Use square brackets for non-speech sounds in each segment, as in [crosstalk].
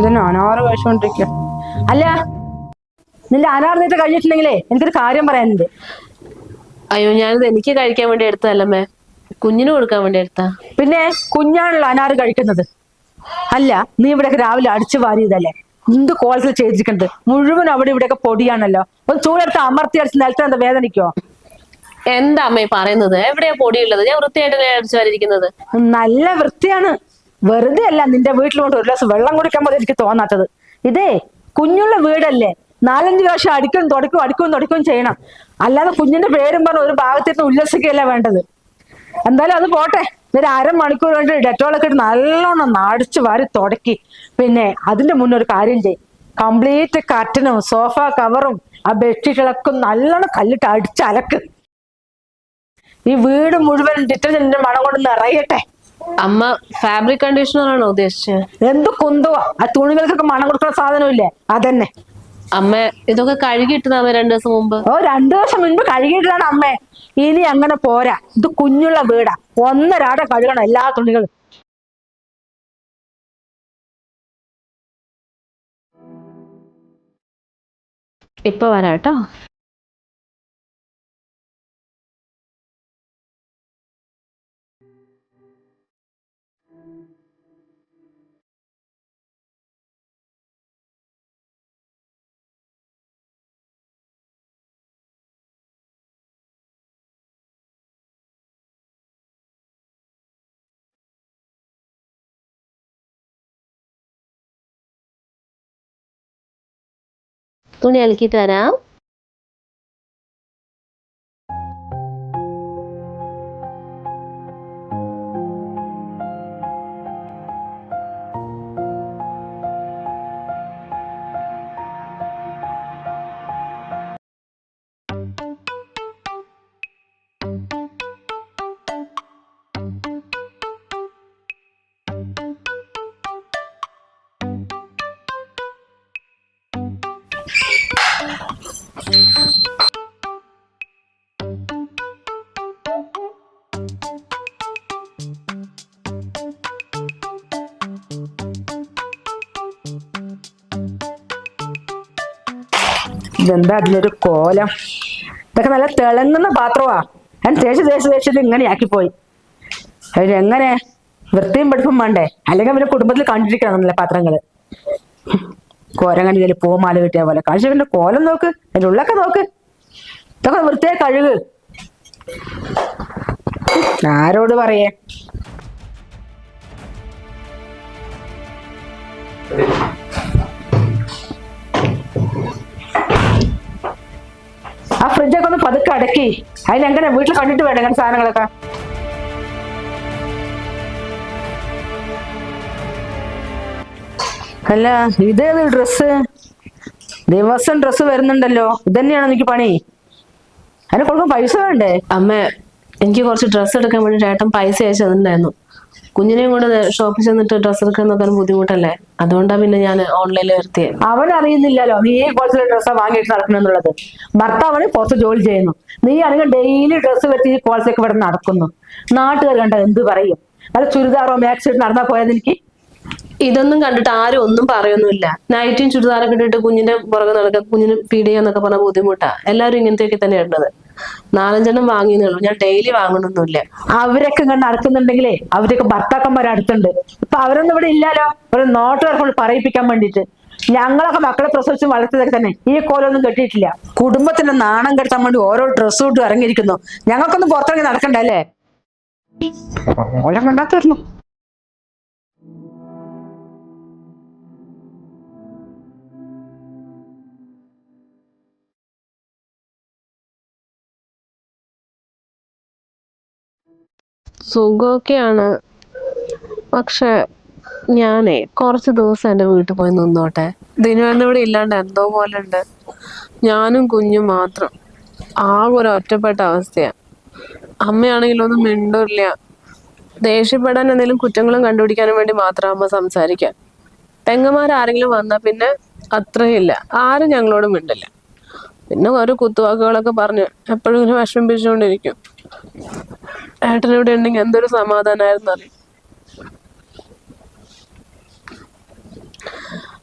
രാവിലെ തന്നെ അനാറ് കഴിച്ചുകൊണ്ടിരിക്കുക അല്ല നിന്റെ അനാറ് നീട്ട് കഴിഞ്ഞിട്ടുണ്ടെങ്കിലേ എനിക്കൊരു കാര്യം പറയാനുണ്ട്. അയ്യോ ഞാനിത് എനിക്ക് കഴിക്കാൻ വേണ്ടി എടുത്തതല്ലമ്മേ കുഞ്ഞിന് കൊടുക്കാൻ വേണ്ടി എടുത്താ? പിന്നെ കുഞ്ഞാണല്ലോ അനാറ് കഴിക്കുന്നത്. അല്ല നീ ഇവിടെ രാവിലെ അടിച്ചു വാരിയതല്ലേ? എന്ത് കോളത്തിൽ ചെയ്തിരിക്കുന്നത് മുഴുവൻ അവിടെ ഇവിടെയൊക്കെ പൊടിയാണല്ലോ. ഒന്ന് ചൂടെടുത്ത് അമർത്തി അടിച്ച് നിലത്ത് എന്താ വേദനിക്കോ? എന്താ അമ്മ പറയുന്നത്? എവിടെയാ പൊടിയുള്ളത്? ഞാൻ വൃത്തിയായിട്ട് അടിച്ചു വരിയിരിക്കുന്നത്? നല്ല വൃത്തിയാണ്. വെറുതെ അല്ല നിന്റെ വീട്ടിൽ കൊണ്ട് ഒരു ഗ്ലാസ് വെള്ളം കുടിക്കാൻ പോലും എനിക്ക് തോന്നാത്തത്. ഇതേ കുഞ്ഞുള്ള വീടല്ലേ? നാലഞ്ച് പ്രാവശ്യം അടിക്കും തുടക്കും അടിക്കും തുടക്കും ചെയ്യണം. അല്ലാതെ കുഞ്ഞിന്റെ പേരും പറഞ്ഞ് ഒരു ഭാഗത്തിരുന്ന് ഉല്ലസിക്കുകയല്ല വേണ്ടത്? എന്തായാലും അത് പോട്ടെ. ഒരു അരമണിക്കൂർ കൊണ്ട് ഡെറ്റോളൊക്കെ ഇട്ട് നല്ലോണം നടിച്ച് വാരി തുടക്കി. പിന്നെ അതിന്റെ മുന്നേ ഒരു കാര്യം ചെയ്യും. കംപ്ലീറ്റ് കട്ടനും സോഫ കവറും ആ ബെഡ്ഷീറ്റുകളൊക്കെ നല്ലോണം കല്ലിട്ട് അടിച്ചലക്ക്. ഈ വീട് മുഴുവൻ ഡിറ്റർജന്റിന്റെ മണം കൊണ്ട് നിറയട്ടെ. അമ്മ ഫാബ്രിക് കണ്ടീഷണർ ആണോ ഉദ്ദേശിച്ചത് എന്ത് കുന്തുവാ? ആ തുണികൾക്കൊക്കെ മണം കൊടുക്കുന്ന സാധനമില്ലേ? അതന്നെ. അമ്മ ഇതൊക്കെ കഴുകിയിട്ടതാ അമ്മ രണ്ടു ദിവസം മുമ്പ്? ഓ രണ്ടു ദിവസം മുൻപ് കഴുകിയിട്ടാണ് അമ്മ. ഇനി അങ്ങനെ പോരാ. ഇത് കുഞ്ഞുള്ള വീടാ. ഒന്നരാടെ കഴുകണം എല്ലാ തുണികളും. ഇപ്പൊ വരാട്ടോ തുണി അലക്കിയിട്ട് വരാം. ഇതെന്താ അതിലൊരു കോലം? ഇതൊക്കെ നല്ല തിളങ്ങുന്ന പാത്രമാ ഞാൻ തേച്ച് തേച്ച് തേച്ചിട്ട് ഇങ്ങനെ ആക്കിപ്പോയി അതിലെങ്ങനെ വൃത്തിയും പഠിപ്പും വേണ്ടേ? അല്ലെങ്കിൽ അവരുടെ കുടുംബത്തിൽ കണ്ടിരിക്കണം നല്ല പാത്രങ്ങൾ. കോരങ്ങനിൽ പൂമാല കിട്ടിയ പോലെ. കാഴ്ചവന്റെ കോലം നോക്ക് അതിന്റെ ഉള്ളൊക്കെ നോക്ക്. ഇതൊക്കെ വൃത്തിയെ കഴുക്. ആരോട് പറയേ? ആ ഫ്രിഡ്ജൊക്കെ ഒന്ന് പതുക്കെ അടക്കി. അതിനെങ്ങനെ വീട്ടിൽ കണ്ടിട്ട് വേണം സാധനങ്ങളൊക്കെ? അല്ല ഇതേത് ഡ്രസ് ദിവസം ഡ്രസ് വരുന്നുണ്ടല്ലോ. ഇതന്നെയാണ് എനിക്ക് പണി? അതിനെ കൊടുക്കാൻ പൈസ വേണ്ടേ? അമ്മ എനിക്ക് കുറച്ച് ഡ്രസ്സ് എടുക്കാൻ വേണ്ടി ചേട്ടൻ പൈസ അയച്ചു തന്നിട്ടുണ്ടായിരുന്നു. കുഞ്ഞിനെയും കൊണ്ട് ഷോപ്പിൽ ചെന്നിട്ട് ഡ്രസ്സ് എടുക്കാൻ നോക്കാൻ ബുദ്ധിമുട്ടല്ലേ? അതുകൊണ്ടാ പിന്നെ ഞാൻ ഓൺലൈനിൽ വരുത്തിയത് അവൻ അറിയുന്നില്ലല്ലോ നീ കുറച്ച് ഡ്രസ്സാ വാങ്ങിയിട്ട് നടക്കണമെന്നുള്ളത് ഭർത്താവാണ് പുറത്ത് ജോലി ചെയ്യുന്നു. നീ ആണെങ്കിൽ ഡെയിലി ഡ്രസ്സ് വെച്ച് കോഴ്സൊക്കെ ഇവിടെ നടക്കുന്നു. നാട്ടുകാർ കണ്ട എന്ത് പറയും? അത് ചുരിദാറോ മാക്സ് ഇട്ട് നടന്നാ പോയത് എനിക്ക് ഇതൊന്നും കണ്ടിട്ട് ആരും ഒന്നും പറയൊന്നുമില്ല. നൈറ്റും ചുരിദാറൊക്കെ ഇട്ടിട്ട് കുഞ്ഞിന്റെ പുറകെ നടക്കുക കുഞ്ഞിന് ഫീഡ് ചെയ്യാന്നൊക്കെ പറഞ്ഞ ബുദ്ധിമുട്ടാ. എല്ലാവരും ഇങ്ങനത്തെയൊക്കെ തന്നെ ഇടുന്നത് നാലഞ്ചെണ്ണം വാങ്ങിയെന്നേ ഉള്ളൂ. ഞാൻ ഡെയിലി വാങ്ങണമൊന്നുമില്ല അവരൊക്കെ ഇങ്ങനെ നടക്കുന്നുണ്ടെങ്കിലേ അവരൊക്കെ ഭർത്താക്കന്മാർ അടുത്തുണ്ട്. ഇപ്പൊ അവരൊന്നും ഇവിടെ ഇല്ലല്ലോ ഒരു നോട്ടുകാർ കൊണ്ട് പറയിപ്പിക്കാൻ വേണ്ടിട്ട് ഞങ്ങളൊക്കെ മക്കളെ പ്രസവിച്ച് വളർത്തിയതൊക്കെ തന്നെ. ഈ കോലൊന്നും കെട്ടിയിട്ടില്ല. കുടുംബത്തിന്റെ നാണം കെടുത്താൻ വേണ്ടി ഓരോ ഡ്രസ്സും ഇട്ട് ഇറങ്ങിയിരിക്കുന്നു. ഞങ്ങൾക്കൊന്നും പുറത്തിറങ്ങി നടക്കണ്ടല്ലേ ഓരോ കണ്ടാത്തായിരുന്നു സുഖമൊക്കെയാണ്. പക്ഷെ ഞാനേ കുറച്ച് ദിവസം എന്റെ വീട്ടിൽ പോയി നിന്നോട്ടെ. ദിനുവേണ്ട ഇവിടെ ഇല്ലാണ്ട് എന്തോ പോലെ ഉണ്ട് ഞാനും കുഞ്ഞും മാത്രം. ആകെ ഒരു ഒറ്റപ്പെട്ട അവസ്ഥയാ. അമ്മയാണെങ്കിലും ഒന്നും മിണ്ടില്ല. ദേഷ്യപ്പെടാൻ എന്തെങ്കിലും കുറ്റങ്ങളും കണ്ടുപിടിക്കാനും വേണ്ടി മാത്രം അമ്മ സംസാരിക്കാൻ പെങ്ങന്മാരാരെങ്കിലും വന്നാൽ പിന്നെ അത്രയില്ല. ആരും ഞങ്ങളോട് മിണ്ടില്ല. പിന്നെ ഓരോ കുത്തുവാക്കുകളൊക്കെ പറഞ്ഞ് എപ്പോഴും ഇങ്ങനെ വിഷമിപ്പിച്ചുകൊണ്ടിരിക്കും. ഏട്ടൻ ഇവിടെ ഉണ്ടെങ്കിൽ എന്തൊരു സമാധാനമായിരുന്നു അറിയും?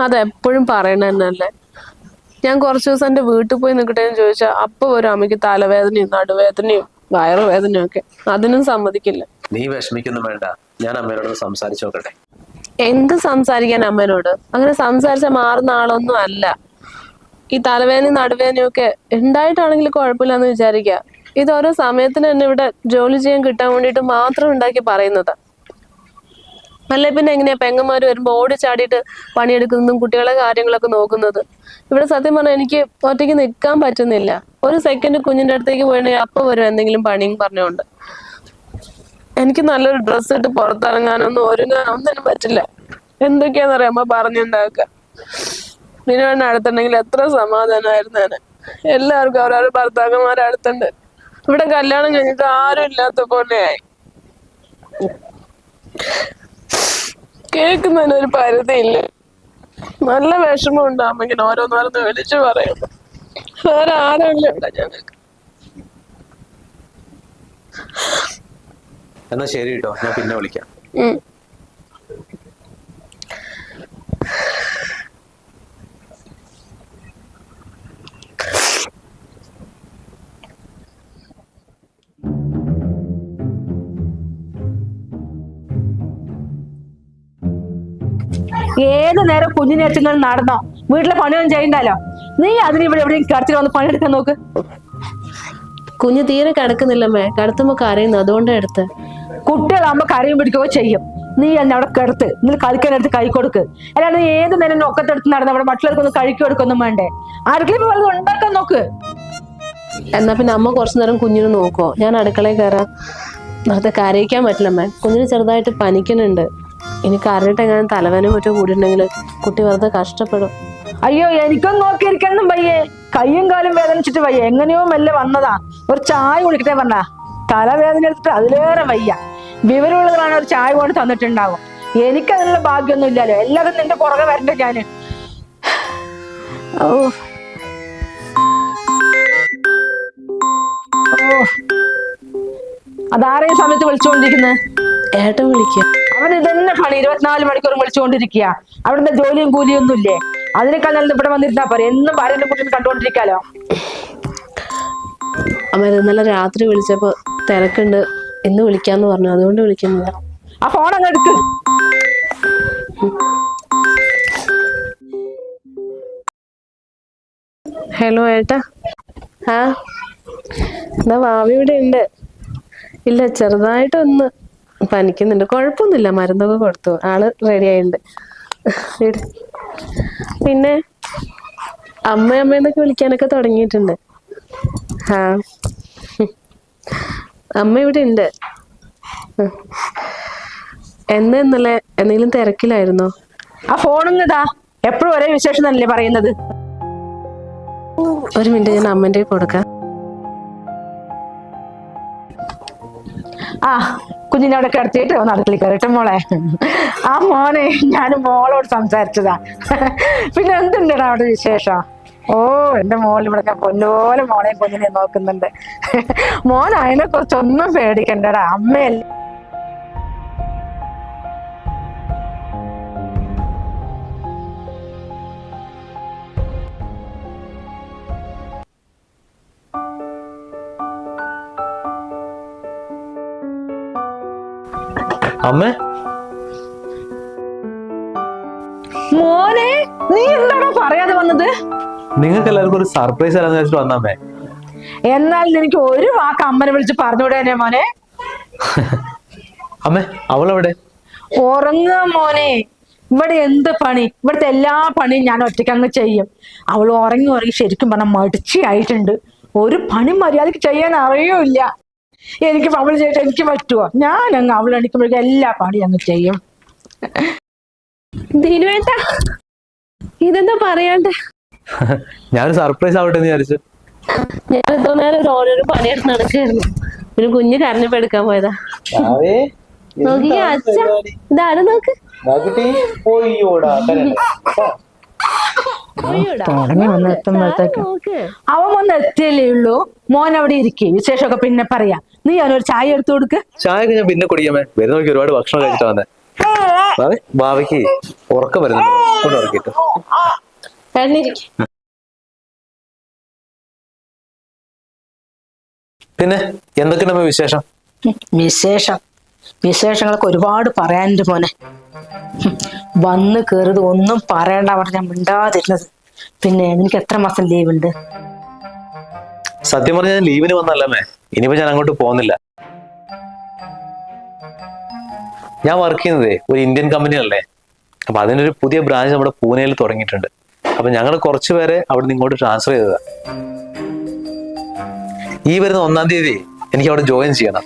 അതെപ്പോഴും പറയണ തന്നെയല്ലേ. ഞാൻ കുറച്ചു ദിവസം എന്റെ വീട്ടിൽ പോയി നിൽക്കട്ടെ എന്ന് ചോദിച്ചാൽ അപ്പൊ ഒരു അമ്മയ്ക്ക് തലവേദനയും നടുവേദനയും വയറുവേദനയും ഒക്കെ. അതിനും സമ്മതിക്കില്ല. നീ വിഷമിക്കൊന്നും വേണ്ട. ഞാൻ അമ്മയോട് സംസാരിച്ചു നോക്കട്ടെ. എന്ത് സംസാരിക്കാൻ അമ്മേനോട്? അങ്ങനെ സംസാരിച്ചാൽ മാറുന്ന ആളൊന്നും അല്ല. ഈ തലവേദനയും നടുവേദനയും ഒക്കെ ഉണ്ടായിട്ടാണെങ്കിൽ കുഴപ്പമില്ലെന്ന് വിചാരിക്കുക. ഇത് ഓരോ സമയത്തിന് തന്നെ ഇവിടെ ജോലി ചെയ്യാൻ കിട്ടാൻ വേണ്ടിയിട്ട് മാത്രം ഉണ്ടാക്കി പറയുന്നത്. അല്ലെ? പിന്നെ എങ്ങനെയാ പെങ്ങന്മാര് വരുമ്പോ ഓടി ചാടിയിട്ട് പണിയെടുക്കുന്നതും കുട്ടികളെ കാര്യങ്ങളൊക്കെ നോക്കുന്നത്. ഇവിടെ സത്യം പറഞ്ഞാൽ എനിക്ക് ഒറ്റയ്ക്ക് നിൽക്കാൻ പറ്റുന്നില്ല. ഒരു സെക്കൻഡ് കുഞ്ഞിന്റെ അടുത്തേക്ക് പോയിട്ടുണ്ടെങ്കിൽ അപ്പൊ വരും എന്തെങ്കിലും പണിയും പറഞ്ഞുകൊണ്ട് എനിക്ക് നല്ലൊരു ഡ്രസ്സ് ഇട്ട് പുറത്തിറങ്ങാനൊന്നും ഒരുങ്ങാനോ ഒന്നിനും പറ്റില്ല. എന്തൊക്കെയാന്ന് അമ്മ പറഞ്ഞുണ്ടാക്ക നിന്നെ അടുത്തുണ്ടെങ്കിൽ എത്ര സമാധാനമായിരുന്നു എല്ലാവർക്കും അവരവരുടെ ഭർത്താക്കന്മാരെ അടുത്തുണ്ട്. ഇവിടെ കല്യാണം കഴിഞ്ഞിട്ട് ആരും ഇല്ലാത്ത പോലെയായി കേൾക്കുന്നതിന് ഒരു പരിധിയില്ല. നല്ല വിഷമം ഉണ്ടാകുമ്പോ ഇങ്ങനെ ഓരോന്നോരോന്ന് വിളിച്ചു പറയും. വേറെ ആരും ഇവിടെ ഞങ്ങൾക്ക്. എന്നാ ശരി കേട്ടോ. ഞാൻ പിന്നെ വിളിക്കാം. ഏത് നേരം കുഞ്ഞിനെ വെച്ചിങ്ങൾ നടന്നോ? വീട്ടിലെ പണിയൊന്നും ചെയ്യണ്ടല്ലോ? നീ അതിന് ഇവിടെ എവിടെയും കിടത്തിൽ വന്ന് പണിയെടുക്കാൻ നോക്ക്. കുഞ്ഞ് തീരെ കിടക്കുന്നില്ലമ്മേ. കിടത്തുമ്പോ കരയുന്നു. അതുകൊണ്ടാ എടുത്ത്. കുട്ടികളാകുമ്പോ കരയും പിടിക്കുകയോ ചെയ്യും. നീ എന്നെ അവിടെ കിടത്ത്. നിങ്ങൾ കളിക്കാനെടുത്ത് കൈ കൊടുക്ക്. അല്ലാണ്ട് നീ ഏത് നേരം ഒക്കത്തെടുത്ത് നടന്ന അവിടെ മറ്റുള്ളവർക്കൊന്നും കഴിക്കു കൊടുക്കൊന്നും വേണ്ടേ? ഇപ്പൊ വല്ലതും ഉണ്ടാക്കാൻ നോക്ക്. എന്നാ പിന്നെ അമ്മ കുറച്ചു നേരം കുഞ്ഞിനെ നോക്കോ ഞാൻ അടുക്കളയിൽ കയറാം. അത് കരയിക്കാൻ പറ്റില്ലമ്മേ. കുഞ്ഞിന് ചെറുതായിട്ട് പനിക്കുന്നുണ്ട്. ഇനി കരഞ്ഞിട്ടെങ്ങാനും തലവനും മറ്റോ കൂടിയിട്ടുണ്ടെങ്കിൽ കുട്ടി വെറുതെ കഷ്ടപ്പെടും. അയ്യോ എനിക്കൊന്നും നോക്കിയിരിക്കണം വയ്യേ കയ്യും കാലും വേദനിച്ചിട്ട് വയ്യ എങ്ങനെയോ മെല്ലെ വന്നതാ. ഒരു ചായ കുടിക്കട്ടെ പറഞ്ഞ. തലവേദന എടുത്തിട്ട് അതിലേറെ വയ്യ. വിവരമുള്ളതാണ് ഒരു ചായ കൊണ്ട് തന്നിട്ടുണ്ടാവും. എനിക്കതിനുള്ള ഭാഗ്യമൊന്നും ഇല്ലല്ലോ. എല്ലാവരും നിന്റെ പുറകെ വരണ്ട ഞാൻ. ഓ. അതാരെയും അതാരെ സമയത്ത് വിളിച്ചുകൊണ്ടിരിക്കുന്നത് ഏട്ടൻ വിളിക്കുക അവൻ തന്നെ പണി. ഇരുപത്തിനാല് മണിക്കൂർ വിളിച്ചുകൊണ്ടിരിക്കുക. അവിടുന്ന് ജോലിയും കൂലിയും ഒന്നും ഇല്ലേ? അതിനേക്കാൾ നല്ലത് ഇവിടെ വന്നിരുന്നാ പോരെ. എന്നും ഭാര്യന്റെ കുട്ടിനെ കണ്ടുകൊണ്ടിരിക്കാലോ? അമ്മ ഇത് ഇന്നലെ രാത്രി വിളിച്ചപ്പോ തിരക്കുണ്ട്. ഇന്ന് വിളിക്കാന്ന് പറഞ്ഞു. അതുകൊണ്ട് വിളിക്കുന്നത്. ആ ഫോൺ അങ്ങ് എടുക്ക്. ഹലോ ഏട്ടാ. ആ. എന്നാ ഭാവി ഇവിടെ ഉണ്ട്. ഇല്ല ചെറുതായിട്ടൊന്ന് പനിക്കുന്നുണ്ട്. കുഴപ്പമൊന്നുമില്ല മരുന്നൊക്കെ കൊടുത്തു. ആൾ റെഡി ആയിട്ടുണ്ട്. പിന്നെ അമ്മ അമ്മയെന്നൊക്കെ വിളിക്കാനൊക്കെ തുടങ്ങിയിട്ടുണ്ട്. ആ. അമ്മ ഇവിടെ ഉണ്ട്. എന്ന് ഇന്നലെ എന്തെങ്കിലും തിരക്കിലായിരുന്നോ? ആ ഫോണും ഇതാ. എപ്പോഴും ഒരേ വിശേഷം തന്നെയല്ലേ പറയുന്നത്. ഒരു മിനിറ്റ് ഞാൻ അമ്മന്റെ കൊടുക്കാം. ആ. കുഞ്ഞിനെ അവിടെ കിടത്തിയിട്ട് അവൻ അടുക്കള കയറട്ടെ മോളെ ആ മോനെ ഞാൻ മോളോട് സംസാരിച്ചതാ. പിന്നെ എന്തുണ്ടടാ അവിടെ വിശേഷം? ഓ എന്റെ മോൾ ഇവിടെ പൊന്നോലെ മോളെ കുഞ്ഞിനെ നോക്കുന്നുണ്ട്. മോൻ അതിനെ കുറിച്ചൊന്നും പേടിക്കണ്ടടാ. അമ്മയല്ലേ? അമ്മേ. മോനെ നീ എന്താണോ പറയാതെ വന്നത്? നിങ്ങൾക്ക് എല്ലാവർക്കും ഒരു സർപ്രൈസ് തരാന്ന് വെച്ചിട്ട് വന്നമ്മേ. എന്നാൽ നിനക്ക് ഒരു വാക്ക് അമ്മനെ വിളിച്ച് പറഞ്ഞുകൂടെ മോനെ? അമ്മേ അവളെവിടെ? ഉറങ്ങ മോനെ. ഇവിടെ എന്ത് പണി? ഇവിടുത്തെ എല്ലാ പണിയും ഞാൻ ഒറ്റയ്ക്ക് അങ്ങ് ചെയ്യും. അവൾ ഉറങ്ങി ഉറങ്ങി ശരിക്കും പറഞ്ഞാൽ മടിച്ചായിട്ടുണ്ട് ഒരു പണി മര്യാദയ്ക്ക് ചെയ്യാൻ അറിയൂല എനിക്ക് അവൾ ചെയ്തിട്ട് എനിക്ക് പറ്റുമോ ഞാൻ അങ്ങ് അവൾ എണിക്കുമ്പോഴേക്കും എല്ലാ പാടി അങ്ങ് ചെയ്യും. ദിനുവേട്ടാ ഇതെന്താ പറയാണ്ട്? ഞാനൊരു സർപ്രൈസ് ആവട്ടെ എന്ന് വിചാരിച്ചു. ഞാൻ നേരം ഒരു ഓരോരോ പണിയെടുത്ത് നടക്കായിരുന്നു. പിന്നെ കുഞ്ഞ് കരഞ്ഞപ്പോ എടുക്കാൻ പോയതാ. നോക്കി അച്ഛ ഇതാരും നോക്ക്? [laughs] തുടങ്ങി വന്ന് എത്തുമ്പോഴത്തേക്ക് അവൻ വന്ന് എത്തിയല്ലേ ഉള്ളൂ. മോൻ അവിടെ ഇരിക്കേ. വിശേഷമൊക്കെ പിന്നെ പറയാം. നീ അവനൊരു ചായ എടുത്തു കൊടുക്ക്. ചായ ഞാൻ പിന്നെ കുടിക്കാമേ വരുന്ന നോക്കി ഒരുപാട് ഭക്ഷണം കഴിച്ചിട്ട് വന്നേ. ഭാവി ഭാവിക്ക് ഉറക്കം വരുന്നുണ്ട്. ഉറക്കിട്ടു പിന്നെ എന്തൊക്കെയാണ് വിശേഷം? വിശേഷം. വിശേഷങ്ങളൊക്കെ ഒരുപാട് പറയാനുണ്ട് മോനെ. വന്ന് കയറിയത് ഒന്നും പറയണ്ട പറഞ്ഞ ഞാൻ മിണ്ടാതിരുന്നത്. പിന്നെ നിനക്ക് എത്ര മാസം ലീവ് ഉണ്ട് സത്യം പറഞ്ഞാൽ ഞാൻ ലീവിന് വന്നല്ലേ ഇനിയിപ്പോ ഞാൻ അങ്ങോട്ട് പോകുന്നില്ല. ഞാൻ വർക്ക് ചെയ്യുന്നതേ ഒരു ഇന്ത്യൻ കമ്പനി അല്ലേ? അപ്പൊ അതിനൊരു പുതിയ ബ്രാഞ്ച് നമ്മുടെ പൂനെയിൽ തുടങ്ങിയിട്ടുണ്ട്. അപ്പൊ ഞങ്ങൾ കുറച്ചുപേരെ അവിടെ നിന്ന് ഇങ്ങോട്ട് ട്രാൻസ്ഫർ ചെയ്തതാ. ഈ വരുന്ന ഒന്നാം തീയതി എനിക്ക് അവിടെ ജോയിൻ ചെയ്യണം.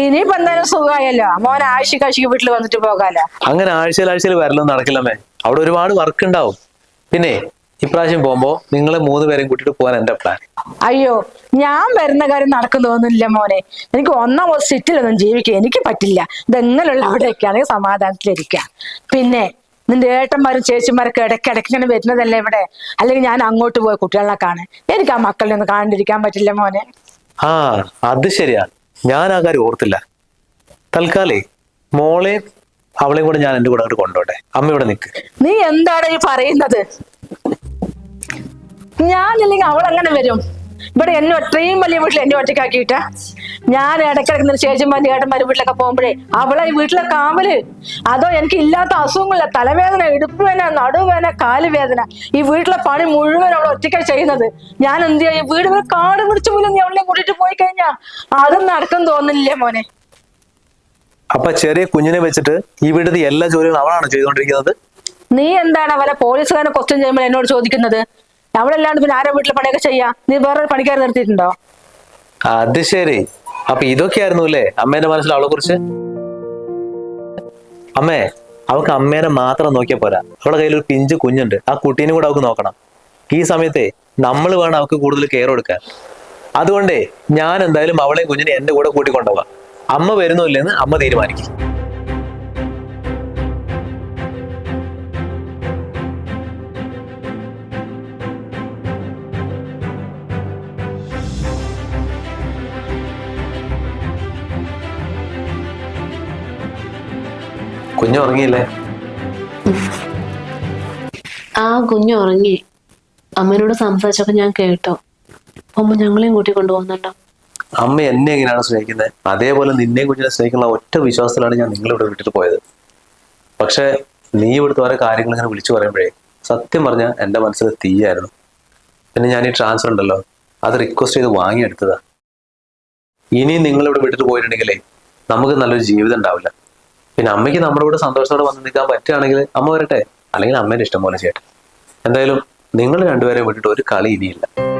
ഇനിയിപ്പോ എന്തായാലും സുഖമായല്ലോ. മോൻ ആഴ്ചക്ക് ആഴ്ചക്ക് വീട്ടിൽ വന്നിട്ട് പോകാലോ. അങ്ങനെ ആഴ്ചയിൽ ആഴ്ചയിൽ വരലൊന്നും നടക്കില്ലമ്മേ. അവിടെ ഒരുപാട് വർക്ക് ഉണ്ടാവും. പിന്നെ ഇപ്രാവശ്യം പോകുമ്പോ നിങ്ങളെ മൂന്ന് പേരെയും കൂട്ടിട്ട് പോകാൻ എന്റെ പ്ലാൻ അയ്യോ ഞാൻ വരുന്ന കാര്യം നടക്കുന്നു തോന്നുന്നില്ല മോനെ. എനിക്ക് ഒന്നാം സിറ്റിലൊന്നും ജീവിക്കാൻ എനിക്ക് പറ്റില്ല. ഇതെങ്ങനെയുള്ള അവിടെയൊക്കെയാണെങ്കിൽ സമാധാനത്തിലിരിക്കാം. പിന്നെ നിന്റെ ഏട്ടന്മാരും ചേച്ചിമാരൊക്കെ ഇടയ്ക്കിടയ്ക്ക് ഇങ്ങനെ വരുന്നതല്ലേ ഇവിടെ? അല്ലെങ്കിൽ ഞാൻ അങ്ങോട്ട് പോയി കുട്ടികളെ കാണാൻ. എനിക്ക് ആ മക്കളെ ഒന്ന് കാണാണ്ടിരിക്കാൻ പറ്റില്ല മോനെ. ആ അത് ശരിയാ. ഞാൻ ആ കാര്യം ഓർത്തില്ല. തൽക്കാലേ മോളെ അവളെയും കൂടെ ഞാൻ എന്റെ കൂടെ അങ്ങോട്ട് കൊണ്ടോട്ടെ അമ്മ ഇവിടെ നിൽക്ക് നീ എന്താണ് ഈ പറയുന്നത്? ഞാനില്ലെങ്കിൽ അവൾ അങ്ങനെ വരും? ഇവിടെ എന്നെ അത്രയും വലിയ വീട്ടിൽ എന്നെ ഒറ്റയ്ക്കാക്കിയിട്ട? ഞാൻ ഇടയ്ക്കിടയ്ക്ക് ചേച്ചിമാരി ഏട്ടന്മാർ വീട്ടിലൊക്കെ പോകുമ്പോഴേ അവളെ ഈ വീട്ടിലെ കാവൽ. അതോ എനിക്ക് ഇല്ലാത്ത അസുഖങ്ങളില്ല. തലവേദന ഇടുപ്പ് വേദന നടുവേദന കാലുവേദന. ഈ വീട്ടിലെ പണി മുഴുവൻ അവൾ ഒറ്റയ്ക്കാണ് ചെയ്യുന്നത്. ഞാൻ എന്ത് ചെയ്യും? വീട് വരെ കാട് മുറിച്ച് പോലും നീ അവളെ കൂട്ടിട്ട് പോയി കഴിഞ്ഞാ അതും നടക്കും തോന്നില്ലേ മോനെ? അപ്പൊ ചെറിയ കുഞ്ഞിനെ വെച്ചിട്ട് ഈ വീട് എല്ലാ ജോലികളും അവളാണ് ചെയ്തുകൊണ്ടിരിക്കുന്നത്? നീ എന്താണ് അവരെ പോലീസുകാരനെ ക്വസ്റ്റ്യൻ ചെയ്യുമ്പോൾ എന്നോട് ചോദിക്കുന്നത്? അവളല്ലാണ്ട് പിന്നെ ആരെ വീട്ടിലെ പണിയൊക്കെ ചെയ്യാ? നീ വേറെ പണിക്കാരെ നിർത്തിയിട്ടുണ്ടോ? അത് ശരി. അപ്പൊ ഇതൊക്കെയായിരുന്നു അല്ലേ? അമ്മേന്റെ മനസ്സിൽ അവളെ കുറിച്ച്? അമ്മേ അവൾക്ക് അമ്മേനെ മാത്രം നോക്കിയാൽ പോരാ. അവളുടെ കയ്യിൽ ഒരു പിഞ്ച് കുഞ്ഞുണ്ട്. ആ കുട്ടീനെ കൂടെ അവൾക്ക് നോക്കണം. ഈ സമയത്തെ നമ്മൾ വേണം അവൾക്ക് കൂടുതൽ കെയർ കൊടുക്കാൻ. അതുകൊണ്ടേ ഞാൻ എന്തായാലും അവളെയും കുഞ്ഞിനെ എന്റെ കൂടെ കൂട്ടിക്കൊണ്ടുപോവാം. അമ്മ വരുന്നില്ലെന്ന് അമ്മ തീരുമാനിക്കും. കുഞ്ഞു ഉറങ്ങിയില്ലേ ആ കുഞ്ഞു ഉറങ്ങി അമ്മേനോട് സംസാരിച്ചപ്പോ ഞാൻ കേട്ടോ. അമ്മ ഞങ്ങളെയും കൂട്ടി കൊണ്ടുപോകുന്നുണ്ടോ? അമ്മ എന്നെ എങ്ങനെയാണ് സ്നേഹിക്കുന്നത് അതേപോലെ നിന്നെ കുഞ്ഞിനെ സ്നേഹിക്കുന്ന ഒറ്റ വിശ്വാസത്തിലാണ് ഞാൻ നിങ്ങളിവിടെ വിട്ടിട്ട് പോയത്. പക്ഷെ നീ ഇവിടുത്തെ ഓരോ കാര്യങ്ങൾ ഇങ്ങനെ വിളിച്ചു പറയുമ്പോഴേ സത്യം പറഞ്ഞാൽ എന്റെ മനസ്സിൽ തീയായിരുന്നു. പിന്നെ ഞാൻ ഈ ട്രാൻസ്ഫർ ഉണ്ടല്ലോ അത് റിക്വസ്റ്റ് ചെയ്ത് വാങ്ങിയെടുത്തതാ. ഇനി നിങ്ങളിവിടെ വിട്ടിട്ട് പോയിട്ടുണ്ടെങ്കിലേ നമുക്ക് നല്ലൊരു ജീവിതം ഉണ്ടാവില്ല. പിന്നെ അമ്മയ്ക്ക് നമ്മുടെ കൂടെ സന്തോഷത്തോടെ വന്ന് നിൽക്കാൻ പറ്റുകയാണെങ്കിൽ അമ്മ വരട്ടെ? അല്ലെങ്കിൽ അമ്മേന്റെ ഇഷ്ടം പോലെ ചെയ്യട്ടെ. എന്തായാലും നിങ്ങൾ രണ്ടുപേരെ വിട്ടിട്ട് ഒരു കളി ഇനിയില്ല.